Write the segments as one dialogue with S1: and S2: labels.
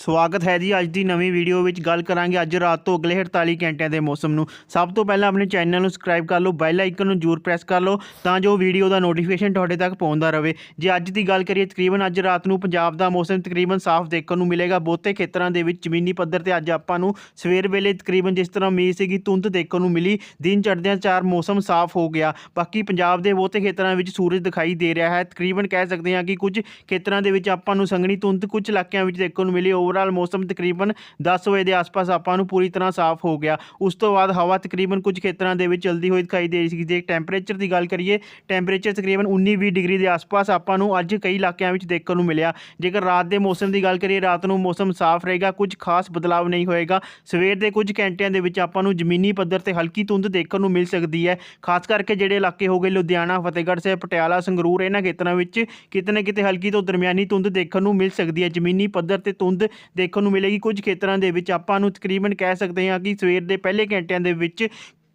S1: ਸਵਾਗਤ ਹੈ ਜੀ ਅੱਜ ਦੀ ਨਵੀਂ ਵੀਡੀਓ ਵਿੱਚ ਗੱਲ ਕਰਾਂਗੇ ਅੱਜ ਰਾਤ ਤੋਂ ਅਗਲੇ 48 ਘੰਟਿਆਂ ਦੇ ਮੌਸਮ ਨੂੰ। ਸਭ ਤੋਂ ਪਹਿਲਾਂ ਆਪਣੇ ਚੈਨਲ ਨੂੰ ਸਬਸਕ੍ਰਾਈਬ ਕਰ ਲਓ ਬੈਲ ਆਈਕਨ ਨੂੰ ਜ਼ਰੂਰ ਪ੍ਰੈਸ ਕਰ ਲਓ ਤਾਂ ਜੋ ਵੀਡੀਓ ਦਾ ਨੋਟੀਫਿਕੇਸ਼ਨ ਤੁਹਾਡੇ ਤੱਕ ਪਹੁੰਚਦਾ ਰਹੇ। ਜੇ ਅੱਜ ਦੀ ਗੱਲ ਕਰੀਏ, ਤਕਰੀਬਨ ਅੱਜ ਰਾਤ ਨੂੰ ਪੰਜਾਬ ਦਾ ਮੌਸਮ ਤਕਰੀਬਨ ਸਾਫ਼ ਦੇਖਣ ਨੂੰ ਮਿਲੇਗਾ। ਬਹੁਤੇ ਖੇਤਰਾਂ ਦੇ ਵਿੱਚ ਜ਼ਮੀਨੀ ਪੱਧਰ ਤੇ ਅੱਜ ਆਪਾਂ ਨੂੰ ਸਵੇਰ ਵੇਲੇ ਤਕਰੀਬਨ ਜਿਸ ਤਰ੍ਹਾਂ ਮੀਂਹ ਸੀਗੀ, ਧੁੰਦ ਦੇਖਣ ਨੂੰ ਮਿਲੀ। ਦਿਨ ਚੜ੍ਹਦਿਆਂ ਚਾਰ ਮੌਸਮ ਸਾਫ਼ ਹੋ ਗਿਆ। ਬਾਕੀ ਪੰਜਾਬ ਦੇ ਬਹੁਤੇ ਖੇਤਰਾਂ ਵਿੱਚ ਸੂਰਜ ਦਿਖਾਈ ਦੇ ਰਿਹਾ ਹੈ। ਤਕਰੀਬਨ ਕਹਿ ਸਕਦੇ ਹਾਂ ਕਿ ਕੁਝ ਖੇਤਰਾਂ ਦੇ ਵਿੱਚ ਆਪਾਂ ਨੂੰ ਸੰਘਣੀ ਧੁੰਦ ਕੁਝ ਇਲਾਕਿਆਂ ਵਿੱਚ ਦੇਖਣ ਨੂੰ ਮਿਲੀ। ਓਵਰਆਲ ਮੌਸਮ ਤਕਰੀਬਨ 10 ਵਜੇ ਦੇ ਆਸ-ਪਾਸ ਆਪਾਂ ਨੂੰ ਪੂਰੀ ਤਰ੍ਹਾਂ ਸਾਫ਼ ਹੋ ਗਿਆ। ਉਸ ਤੋਂ ਬਾਅਦ ਹਵਾ ਤਕਰੀਬਨ ਕੁਝ ਖੇਤਰਾਂ ਦੇ ਵਿੱਚ ਚਲਦੀ ਹੋਈ ਦਿਖਾਈ ਦੇ ਰਹੀ ਸੀ। ਜੇ ਟੈਂਪਰੇਚਰ ਦੀ ਗੱਲ ਕਰੀਏ ਟੈਂਪਰੇਚਰ ਤਕਰੀਬਨ 19-20 ਡਿਗਰੀ ਦੇ ਆਸ-ਪਾਸ ਆਪਾਂ ਨੂੰ ਅੱਜ ਕਈ ਇਲਾਕਿਆਂ ਵਿੱਚ ਦੇਖਣ ਨੂੰ ਮਿਲਿਆ। ਜੇਕਰ ਰਾਤ ਦੇ ਮੌਸਮ ਦੀ ਗੱਲ ਕਰੀਏ, ਰਾਤ ਨੂੰ ਮੌਸਮ ਸਾਫ਼ ਰਹੇਗਾ, ਕੁਝ ਖਾਸ ਬਦਲਾਵ ਨਹੀਂ ਹੋਏਗਾ। ਸਵੇਰ ਦੇ ਕੁਝ ਘੰਟਿਆਂ ਦੇ ਵਿੱਚ ਆਪਾਂ ਨੂੰ ਜ਼ਮੀਨੀ ਪੱਧਰ ਤੇ ਹਲਕੀ ਧੁੰਦ ਦੇਖਣ ਨੂੰ ਮਿਲ ਸਕਦੀ ਹੈ। ਖਾਸ ਕਰਕੇ ਜਿਹੜੇ ਇਲਾਕੇ ਹੋ ਗਏ, ਲੁਧਿਆਣਾ, ਫਤਿਹਗੜ੍ਹ ਸਾਹਿਬ, ਪਟਿਆਲਾ, ਸੰਗਰੂਰ, ਇਹਨਾਂ ਖੇਤਰਾਂ ਵਿੱਚ ਕਿਤੇ ਨਾ ਕਿਤੇ ਹਲਕੀ ਤੋਂ ਦਰਮਿਆਨੀ ਧੁੰਦ ਦੇਖਣ ਨੂੰ ਮਿਲ ਸਕਦੀ ਹੈ। ਜ਼ਮੀਨੀ ਪੱਧਰ ਤੇ ਧੁੰਦ ਦੇਖਣ ਨੂੰ ਮਿਲੇਗੀ। ਕੁਝ ਖੇਤਰਾਂ ਦੇ ਵਿੱਚ ਆਪਾਂ ਨੂੰ ਤਕਰੀਬਨ ਕਹਿ ਸਕਦੇ ਹਾਂ ਕਿ ਸਵੇਰ ਦੇ ਪਹਿਲੇ ਘੰਟਿਆਂ ਦੇ ਵਿੱਚ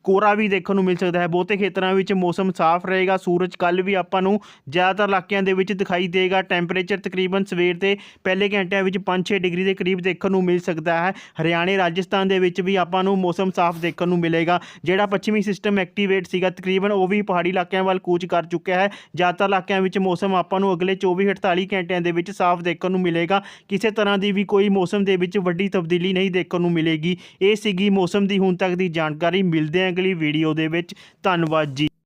S1: ਕੋਰਾ ਵੀ ਦੇਖਣ ਨੂੰ ਮਿਲ ਸਕਦਾ ਹੈ। ਬਹੁਤੇ ਖੇਤਰਾਂ ਵਿੱਚ ਮੌਸਮ ਸਾਫ਼ ਰਹੇਗਾ। ਸੂਰਜ ਕੱਲ ਵੀ ਆਪਾਂ ਨੂੰ ਜ਼ਿਆਦਾਤਰ ਇਲਾਕਿਆਂ ਦੇ ਵਿੱਚ ਦਿਖਾਈ ਦੇਗਾ। ਟੈਂਪਰੇਚਰ ਤਕਰੀਬਨ ਸਵੇਰ ਦੇ ਪਹਿਲੇ ਘੰਟਿਆਂ ਵਿੱਚ 5-6 ਡਿਗਰੀ ਦੇ ਕਰੀਬ ਦੇਖਣ ਨੂੰ ਮਿਲ ਸਕਦਾ ਹੈ। ਹਰਿਆਣੇ, ਰਾਜਸਥਾਨ ਦੇ ਵਿੱਚ ਵੀ ਆਪਾਂ ਨੂੰ ਮੌਸਮ ਸਾਫ਼ ਦੇਖਣ ਨੂੰ ਮਿਲੇਗਾ। ਜਿਹੜਾ ਪੱਛਮੀ ਸਿਸਟਮ ਐਕਟੀਵੇਟ ਸੀਗਾ, ਤਕਰੀਬਨ ਉਹ ਵੀ ਪਹਾੜੀ ਇਲਾਕਿਆਂ ਵੱਲ ਕੂਚ ਕਰ ਚੁੱਕਿਆ ਹੈ। ਜ਼ਿਆਦਾਤਰ ਇਲਾਕਿਆਂ ਵਿੱਚ ਮੌਸਮ ਆਪਾਂ ਨੂੰ ਅਗਲੇ 24-48 ਘੰਟਿਆਂ ਦੇ ਵਿੱਚ ਸਾਫ਼ ਦੇਖਣ ਨੂੰ ਮਿਲੇਗਾ। ਕਿਸੇ ਤਰ੍ਹਾਂ ਦੀ ਵੀ ਕੋਈ ਮੌਸਮ ਦੇ ਵਿੱਚ ਵੱਡੀ ਤਬਦੀਲੀ ਨਹੀਂ ਦੇਖਣ ਨੂੰ ਮਿਲੇਗੀ। ਇਹ ਸੀਗੀ ਮੌਸਮ ਦੀ ਹੁਣ ਤੱਕ ਦੀ ਜਾਣਕਾਰੀ। ਮਿਲਦੇ ਹਾਂ ਅਗਲੀ ਵੀਡੀਓ ਦੇ ਵਿੱਚ। ਧੰਨਵਾਦ ਜੀ।